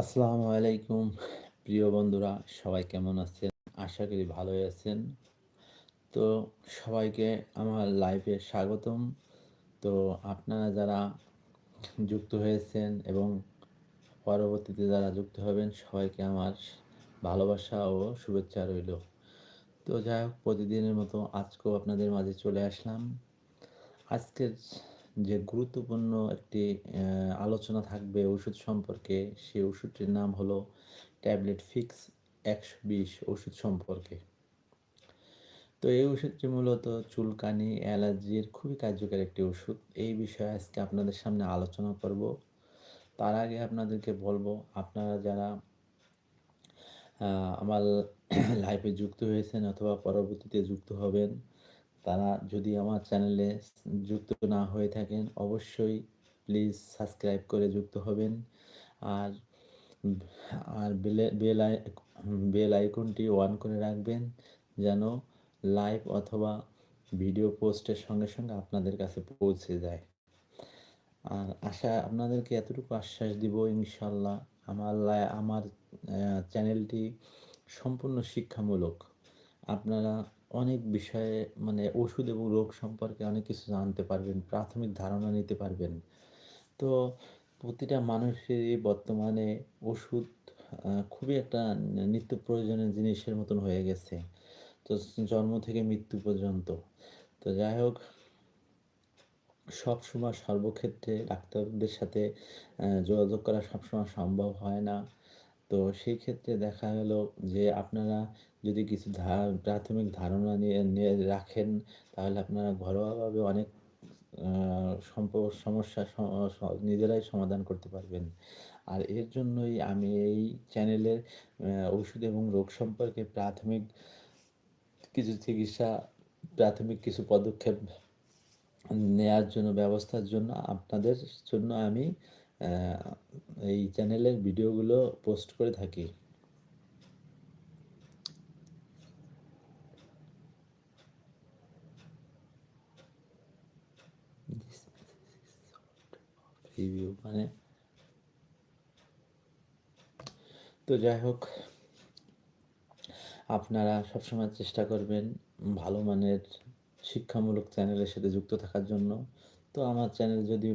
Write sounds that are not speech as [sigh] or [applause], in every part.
আসসালামু আলাইকুম। প্রিয় বন্ধুরা, সবাই কেমন আছেন? আশা করি ভালোই আছেন। তো সবাইকে আমার লাইফে স্বাগতম। তো আপনারা যারা যুক্ত হয়েছেন এবং পরবর্তীতে যারা যুক্ত হবেন, সবাইকে আমার ভালোবাসা ও শুভেচ্ছা রইল। তো যাই হোক, প্রতিদিনের মতো আজকেও আপনাদের মাঝে চলে আসলাম। আজকের যে গুরুত্বপূর্ণ একটি আলোচনা থাকবে ওষুধ সম্পর্কে সেই ওষুধটির নাম হলো ট্যাবলেট ফিক্স একশো বিশ ওষুধ সম্পর্কে। তো এই ওষুধটি মূলত চুলকানি, অ্যালার্জির খুবই কার্যকর একটি ওষুধ। এই বিষয়ে আজকে আপনাদের সামনে আলোচনা করব। তার আগে আপনাদেরকে বলব, আপনারা যারা আমার লাইফে যুক্ত হয়েছেন অথবা পরবর্তীতে যুক্ত হবেন তারা যদি আমার চ্যানেলে যুক্ত না হয়ে থাকেন, অবশ্যই প্লিজ সাবস্ক্রাইব করে যুক্ত হবেন। আর আর বেলে, বেল আইকনটি অন করে রাখবেন যেন লাইভ অথবা ভিডিও পোস্টের সঙ্গে সঙ্গে আপনাদের কাছে পৌঁছে যায়। আর আশা আপনাদেরকে এতটুকু আশ্বাস দিব ইনশাল্লাহ আমার আমার চ্যানেলটি সম্পূর্ণ শিক্ষামূলক। আপনারা অনেক বিষয়ে মানে ওষুধ এবং রোগ সম্পর্কে অনেক কিছু জানতে পারবেন, প্রাথমিক ধারণা নিতে পারবেন। তো প্রতিটা মানুষেরই বর্তমানে ওষুধ খুবই একটা নিত্য প্রয়োজনীয় জিনিসের মতন হয়ে গেছে। তো জন্ম থেকে মৃত্যু পর্যন্ত। তো যাই হোক সব সময় সর্বক্ষেত্রে ডাক্তারদের সাথে যোগাযোগ করা সবসময় সম্ভব হয় না। তো সেই ক্ষেত্রে দেখা গেল যে আপনারা যদি কিছু প্রাথমিক ধারণা নিয়ে নিয়ে রাখেন, তাহলে আপনারা ঘরোয়াভাবে অনেক সমস্যা নিজেরাই সমাধান করতে পারবেন। আর এর জন্যই আমি এই চ্যানেলের ওষুধ এবং রোগ সম্পর্কে প্রাথমিক কিছু চিকিৎসা, প্রাথমিক কিছু পদক্ষেপ নেয়ার জন্য, ব্যবস্থার জন্য আপনাদের জন্য আমি এই চ্যানেলের ভিডিওগুলো পোস্ট করে থাকি। মানে তো যাই হোক, আপনারা সবসময় চেষ্টা করবেন ভালো মানের শিক্ষামূলক চ্যানেলের সাথে যুক্ত থাকার জন্য। তো আমার চ্যানেল যদি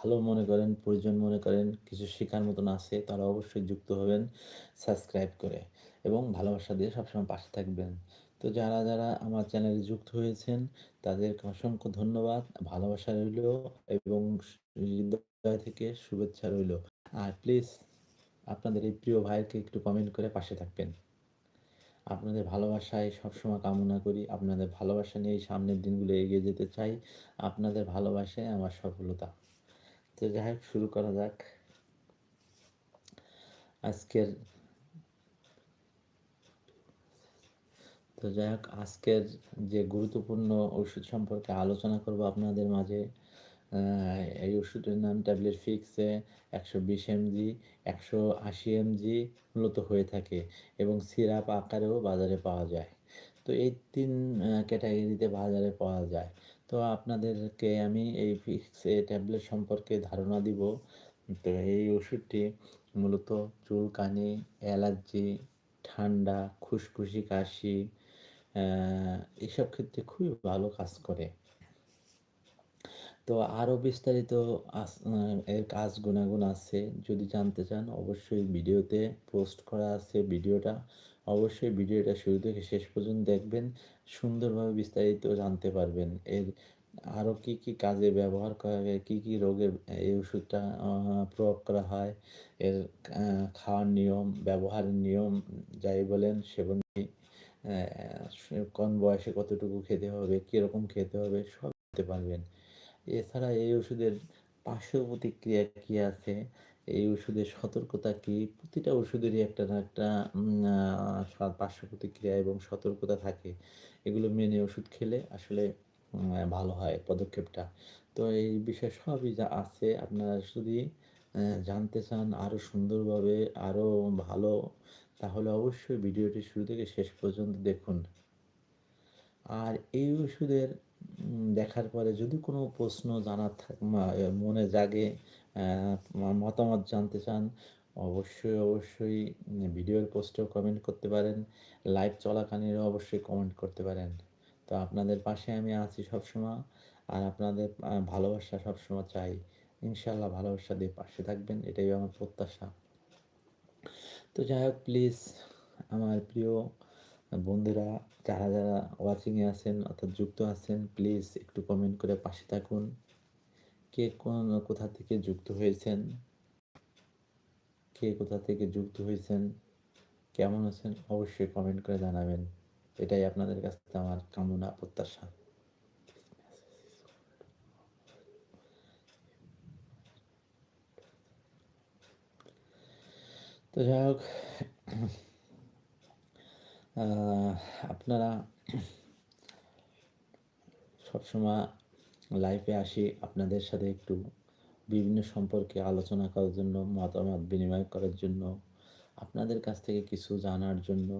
ভালো মনে করেন, প্রয়োজন মনে করেন, কিছু শেখার মতন আছে, তারা অবশ্যই যুক্ত হবেন সাবস্ক্রাইব করে এবং ভালোবাসা দিয়ে সবসময় পাশে থাকবেন। তো যারা যারা আমার চ্যানেলে যুক্ত হয়েছেন, তাদেরকে অসংখ্য ধন্যবাদ। ভালোবাসা রইল এবং হৃদয় থেকে শুভেচ্ছা রইল। আর প্লিজ আপনাদের এই প্রিয় ভাইকে একটু কমেন্ট করে পাশে থাকবেন। আপনাদের ভালোবাসায় সবসময় কামনা করি। আপনাদের ভালোবাসা নিয়ে সামনের দিনগুলো এগিয়ে যেতে চাই। আপনাদের ভালোবাসায় আমার সফলতা। তো যাই হোক, শুরু করা যাক। আজকের তো যাই হোক, আজকের যে গুরুত্বপূর্ণ ওষুধ সম্পর্কে আলোচনা করব আপনাদের মাঝে। এই ওষুধের নাম ট্যাবলেট ফিক্সে একশো বিশ এমজি, একশো আশি এমজি মূলত হয়ে থাকে এবং সিরাপ আকারেও বাজারে পাওয়া যায়। তো এই তিন ক্যাটাগরিতে বাজারে পাওয়া যায়। তো আপনাদেরকে আমি এই ফিক্সে ট্যাবলেট সম্পর্কে ধারণা দিব। তো এই ওষুধটি মূলত চুলকানি অ্যালার্জি, ঠান্ডা খুসখুসি কাশি এসব ক্ষেত্রে খুবই ভালো কাজ করে। তো আরও বিস্তারিত এর কাজ গুণাগুণ আছে। যদি জানতে চান, অবশ্যই ভিডিওতে পোস্ট করা আছে ভিডিওটা। অবশ্যই ভিডিওটা শুরু থেকে শেষ পর্যন্ত দেখবেন, সুন্দরভাবে বিস্তারিত জানতে পারবেন। এর আরও কি কি কাজে ব্যবহার করা হয় কী কী রোগে এই ওষুধটা প্রয়োগ করা হয়, এর খাওয়ার নিয়ম, ব্যবহারের নিয়ম যাই বলেন সেবন কোন বয়সে কতটুকু খেতে হবে, কীরকম খেতে হবে, সব পারবেন। এছাড়া এই ওষুধের পার্শ্ব প্রতিক্রিয়া কী আছে এই ওষুধের সতর্কতা কী? প্রতিটা ওষুধেরই একটা না একটা পার্শ্ব প্রতিক্রিয়া এবং সতর্কতা থাকে। এগুলো মেনে ওষুধ খেলে আসলে ভালো হয় পদক্ষেপটা। তো এই বিষয়ে সবই যা আছে, আপনারা যদি জানতে চান আরও সুন্দরভাবে আরও ভালো, তাহলে অবশ্যই ভিডিওটি শুরু থেকে শেষ পর্যন্ত দেখুন। আর এই ওষুধের দেখার পরে যদি কোনো প্রশ্ন জানার থাক মনে জাগে মতামত জানতে চান, অবশ্যই অবশ্যই ভিডিওর পোস্টেও কমেন্ট করতে পারেন লাইভ চলাকালীনও অবশ্যই কমেন্ট করতে পারেন। তো আপনাদের পাশে আমি আছি সবসময়, আর আপনাদের ভালোবাসা সবসময় চাই। ইনশাল্লাহ ভালোবাসা দিয়ে পাশে থাকবেন, এটাই আমার প্রত্যাশা। তো যাই হোক প্লিজ আমার প্রিয় বন্ধুরা, যারা যারা ওয়াচিংয়ে আছেন অর্থাৎ যুক্ত আছেন প্লিজ একটু কমেন্ট করে পাশে থাকুন। কে কোন কোথা থেকে যুক্ত হয়েছেন? কে কোথা থেকে যুক্ত হয়েছেন? কেমন আছেন? অবশ্যই কমেন্ট করে জানাবেন। এটাই আপনাদের কাছ থেকে আমার কামনা, প্রত্যাশা। তো যাই হোক আপনারা সবসময় লাইফে আসি, আপনাদের সাথে একটু বিভিন্ন সম্পর্কে আলোচনা করার জন্য, মতামত বিনিময় করার জন্য, আপনাদের কাছ থেকে কিছু জানার জন্য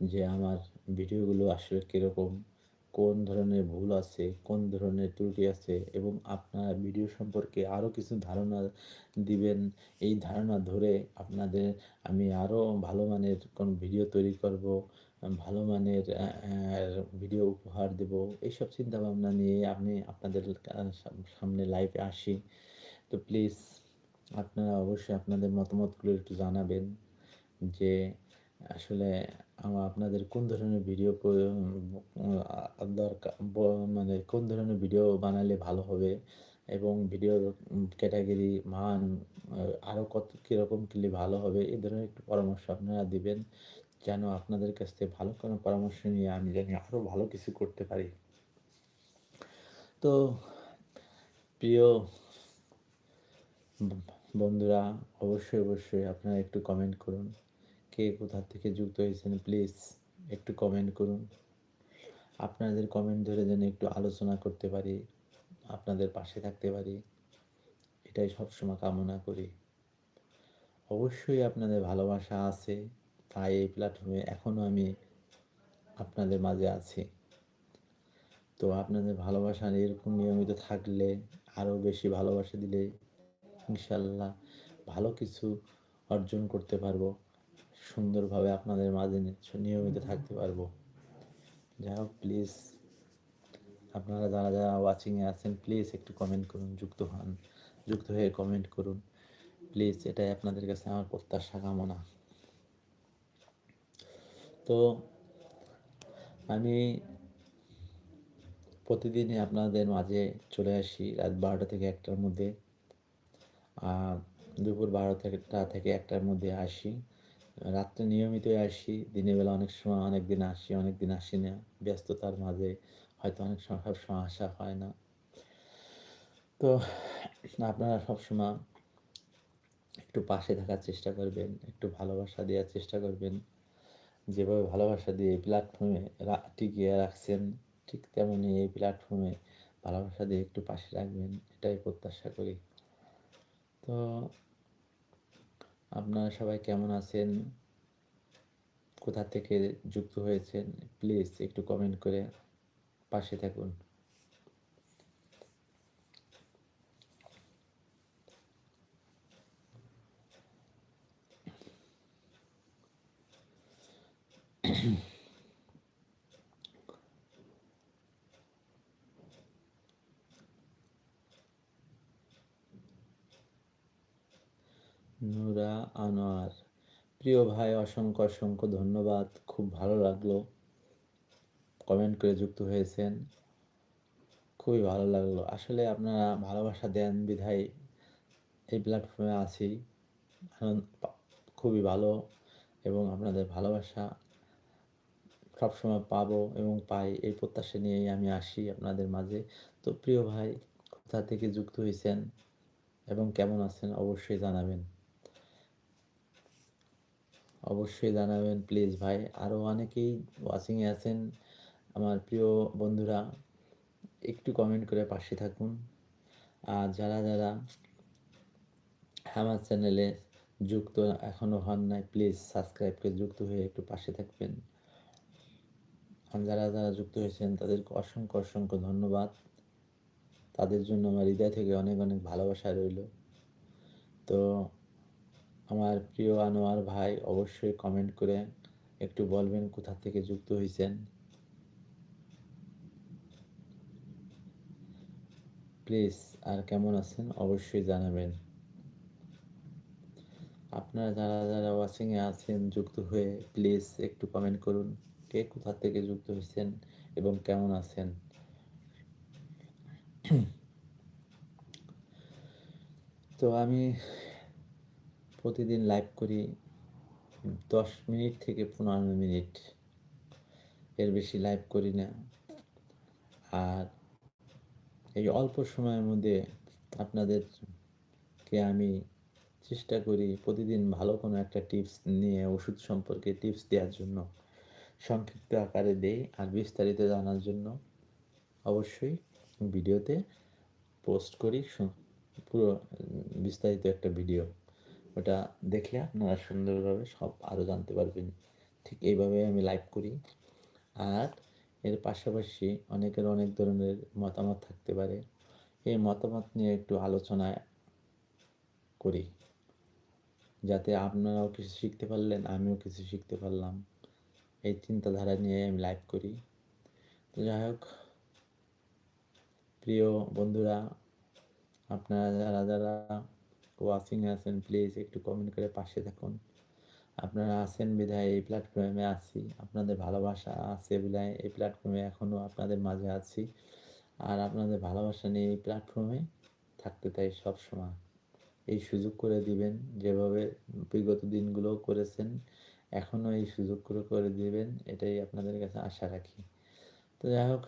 যে আমার ভিডিওগুলো আসলে কীরকম, কোন ধরনের ভুল আছে, কোন ধরনের ত্রুটি আছে এবং আপনার ভিডিও সম্পর্কে আরও কিছু ধারণা দিবেন, এই ধারণা ধরে আপনাদের আমি আরও ভালো মানের কোন ভিডিও তৈরি করব ভালো মানের ভিডিও উপহার দেব। এইসব চিন্তাভাবনা নিয়ে আমি আপনাদের সামনে লাইভে আসি। তো প্লিজ আপনারা অবশ্যই আপনাদের মতামতগুলো একটু জানাবেন যে আসলে আপনাদের কোন ধরনের ভিডিও দরকার মানে কোন ধরনের ভিডিও বানালে ভালো হবে এবং ভিডিওর ক্যাটাগরি মান আরও কত, কীরকম কিনলে ভালো হবে, এ ধরনের একটু পরামর্শ আপনারা দিবেন। যেন আপনাদের কাছ থেকে ভালো কোনো পরামর্শ নিয়ে আমি জানি আরও ভালো কিছু করতে পারি। তো প্রিয় বন্ধুরা, অবশ্যই অবশ্যই আপনারা একটু কমেন্ট করুন। কে কোথা থেকে যুক্ত হয়েছেন প্লিজ একটু কমেন্ট করুন। আপনাদের কমেন্ট ধরে যেন একটু আলোচনা করতে পারি, আপনাদের পাশে থাকতে পারি। এটাই সবসময় কামনা করি। অবশ্যই আপনাদের ভালোবাসা আছে। তাই এই প্ল্যাটফর্মে এখনও আমি আপনাদের মাঝে আছি। তো আপনাদের ভালোবাসা এরকম নিয়মিত থাকলে আরও বেশি ভালোবাসা দিলে ইনশাল্লাহ ভালো কিছু অর্জন করতে পারব, সুন্দরভাবে আপনাদের মাঝে নিয়মিত থাকতে পারব। যাই হোক প্লিজ আপনারা যারা যারা ওয়াচিংয়ে আছেন প্লিজ একটু কমেন্ট করুন, যুক্ত হন, যুক্ত হয়ে কমেন্ট করুন। প্লিজ এটাই আপনাদের কাছে আমার প্রত্যাশা কামনা। তো আমি প্রতিদিনই আপনাদের মাঝে চলে আসি রাত বারোটা থেকে একটার মধ্যে। দুপুর বারোটা থেকে একটার মধ্যে আসি। রাত্রে নিয়মিতই আসি, দিনের বেলা অনেক সময় অনেক দিন আসি, অনেক দিন আসি না। ব্যস্ততার মাঝে হয়তো অনেক সময় সবসময় আসা হয় না। তো আপনারা সবসময় একটু পাশে থাকার চেষ্টা করবেন, একটু ভালোবাসা দেওয়ার চেষ্টা করবেন। যেভাবে ভালোবাসা দিয়ে এই প্ল্যাটফর্মে টিকিয়ে রাখছেন, ঠিক তেমনই এই প্ল্যাটফর্মে ভালোবাসা দিয়ে একটু পাশে রাখবেন, এটাই প্রত্যাশা করি। তো আপনারা সবাই কেমন আছেন? কোথা থেকে যুক্ত হয়েছেন? প্লিজ একটু কমেন্ট করে পাশে থাকুন। আনোয়ার। প্রিয় ভাই, অসংখ্য অসংখ্য ধন্যবাদ। খুব ভালো লাগল। কমেন্ট করে যুক্ত হয়েছেন। খুবই ভালো লাগল। আসলে আপনারা ভালোবাসা দেন বিধায় এই প্ল্যাটফর্মে আছি। খুবই ভালো এবং আপনাদের ভালোবাসা সবসময় পাবো এবং পাই। এই প্রত্যাশা নিয়েই আমি আসি আপনাদের মাঝে। তো প্রিয় ভাই, কোথা থেকে যুক্ত হয়েছেন এবং কেমন আছেন অবশ্যই জানাবেন। অবশ্যই জানাবেন প্লিজ ভাই। আরও অনেকেই ওয়াচিংয়ে আছেন, আমার প্রিয় বন্ধুরা, একটু কমেন্ট করে পাশে থাকুন। আর যারা যারা আমার চ্যানেলে যুক্ত এখনও হন নাই প্লিজ সাবস্ক্রাইব করে যুক্ত হয়ে একটু পাশে থাকবেন। যারা যারা যুক্ত হয়েছেন, তাদেরকে অসংখ্য অসংখ্য ধন্যবাদ। তাদের জন্য আমার হৃদয় থেকে অনেক অনেক ভালোবাসা রইল। তো আমার প্রিয় আনোয়ার ভাই, অবশ্যই কমেন্ট করে একটু বলবেন কোথা থেকে যুক্ত হয়েছেন প্লিজ আর কেমন আছেন? অবশ্যই জানাবেন। আপনারা যারা যারা ওয়াচিংয়ে আছেন, যুক্ত হয়ে প্লিজ একটু কমেন্ট করুন, কে কোথা থেকে যুক্ত হয়েছেন এবং কেমন আছেন। [clears throat] তো আমি প্রতিদিন লাইভ করি, দশ মিনিট থেকে পনেরো মিনিট। এর বেশি লাইভ করি না। আর এই অল্প সময়ের মধ্যে আপনাদেরকে আমি চেষ্টা করি প্রতিদিন ভালো কোনো একটা টিপস নিয়ে, ওষুধ সম্পর্কে টিপস দেওয়ার জন্য। সংক্ষিপ্ত আকারে দেই আর বিস্তারিত জানার জন্য অবশ্যই ভিডিওতে পোস্ট করি পুরো বিস্তারিত একটা ভিডিও ওটা দেখলে আপনারা সুন্দরভাবে সব আরও জানতে পারবেন। ঠিক এইভাবে আমি লাইভ করি। আর এর পাশাপাশি অনেকের অনেক ধরনের মতামত থাকতে পারে। এই মতামত নিয়ে একটু আলোচনা করি। যাতে আপনারাও কিছু শিখতে পারলেন, আমিও কিছু শিখতে পারলাম। এই চিন্তাধারা নিয়ে আমি লাইভ করি। তো যাই হোক, প্রিয় বন্ধুরা, আপনারা যারা যারা ওয়াচিংয়ে আছেন প্লিজ একটু কমেন্ট করে পাশে থাকুন। আপনারা আছেন বিধায় এই প্ল্যাটফর্মে আছি, আপনাদের ভালোবাসা আছে বিধায় এই প্ল্যাটফর্মে এখনও আপনাদের মাঝে আছি। আর আপনাদের ভালোবাসা নিয়ে এই প্ল্যাটফর্মে থাকতে তাই সবসময়। এই সুযোগ করে দিবেন, যেভাবে বিগত দিনগুলো করেছেন এখনও এই সুযোগ করে করে দিবেন, এটাই আপনাদের কাছে আশা রাখি। তো যাই হোক,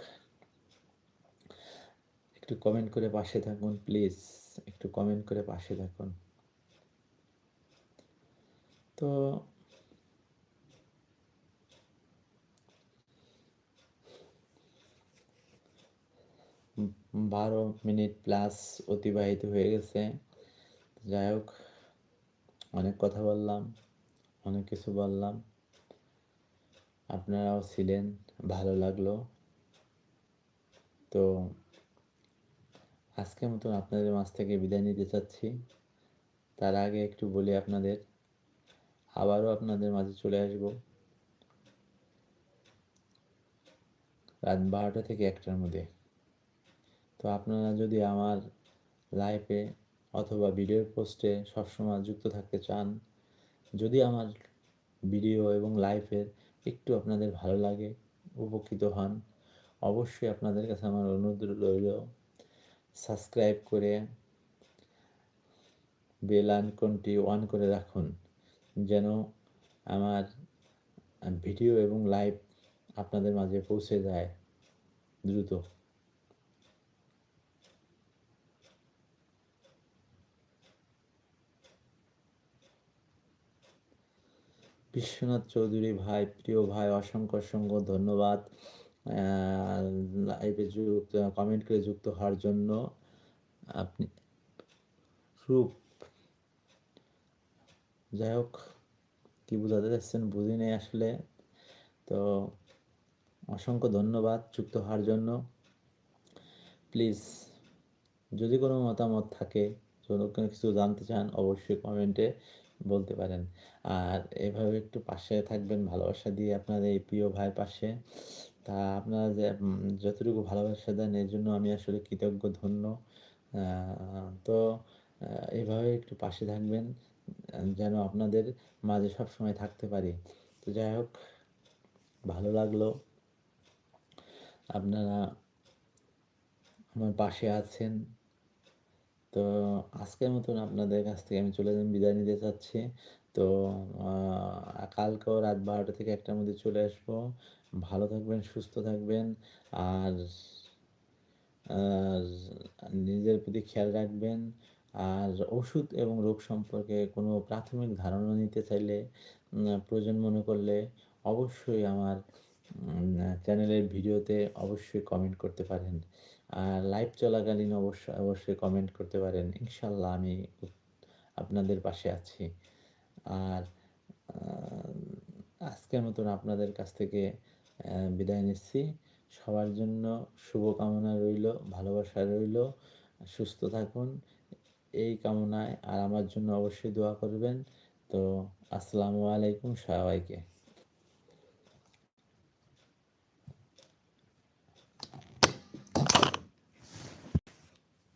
একটু কমেন্ট করে পাশে থাকুন প্লিজ একটু কমেন্ট করে পাশে থাকুন। তো বারো মিনিট প্লাস অতিবাহিত হয়ে গেছে। যাই হোক, অনেক কথা বললাম, অনেক কিছু বললাম। আপনারাও ছিলেন, ভালো লাগল। তো আজকের মতন আপনাদের মাছ থেকে বিদায় নিতে চাচ্ছি। তার আগে একটু বলি আপনাদের, আবারও আপনাদের মাঝে চলে আসব। রাত বারোটা থেকে একটার মধ্যে। তো আপনারা যদি আমার লাইফে অথবা ভিডিওর পোস্টে সবসময় যুক্ত থাকতে চান, যদি আমার ভিডিও এবং লাইফের একটু আপনাদের ভালো লাগে, উপকৃত হন, অবশ্যই আপনাদের কাছে আমার অনুরোধ রইল সাবস্ক্রাইব করে বেল আইকনটি অন করে রাখুন, যেন আমার ভিডিও এবং লাইভ আপনাদের মাঝে পৌঁছে যায় দ্রুত। বিশ্বনাথ চৌধুরী ভাই, প্রিয় ভাই, অসংখ্য অসংখ্য ধন্যবাদ। লাইভে যুক্ত কমেন্ট করে যুক্ত হওয়ার জন্য আপনি রূপ যাই হোক, কী বোঝাতে চাচ্ছেন বুঝি নেই আসলে। তো অসংখ্য ধন্যবাদ যুক্ত হওয়ার জন্য। প্লিজ যদি কোনো মতামত থাকে কোনো কিছু জানতে চান, অবশ্যই কমেন্টে বলতে পারেন। আর এভাবে একটু পাশে থাকবেন, ভালোবাসা দিয়ে আপনাদের এই প্রিয় ভাইয়ের পাশে। তা আপনারা যে যতটুকু ভালোবাসা দেন, এর জন্য আমি আসলে কৃতজ্ঞ ধন্য তো এভাবে একটু পাশে থাকবেন, যেন আপনাদের মাঝে সব সময় থাকতে পারি। তো যাই হোক, ভালো লাগল। আপনারা আমার পাশে আছেন। তো আজকের মতন আপনাদের কাছ থেকে আমি চলে বিদায় নিতে চাচ্ছি। তো কালকেও রাত বারোটা থেকে একটার মধ্যে চলে আসব। ভালো থাকবেন, সুস্থ থাকবেন, আর নিজের প্রতি খেয়াল রাখবেন। আর ওষুধ এবং রোগ সম্পর্কে কোনো প্রাথমিক ধারণা নিতে চাইলে প্রয়োজন মনে করলে অবশ্যই আমার চ্যানেলের ভিডিওতে অবশ্যই কমেন্ট করতে পারেন। আর লাইভ চলাকালীন অবশ্যই অবশ্যই কমেন্ট করতে পারেন। ইনশাল্লাহ আমি আপনাদের পাশে আছি। আর আজকের মতন আপনাদের কাছ থেকে বিদায় নিচ্ছি। সবার জন্য শুভকামনা রইল, ভালোবাসা রইল। সুস্থ থাকুন। এই কামনায় আর আমার জন্য অবশ্যই দোয়া করবেন। তো আসসালামু আলাইকুম সবাইকে।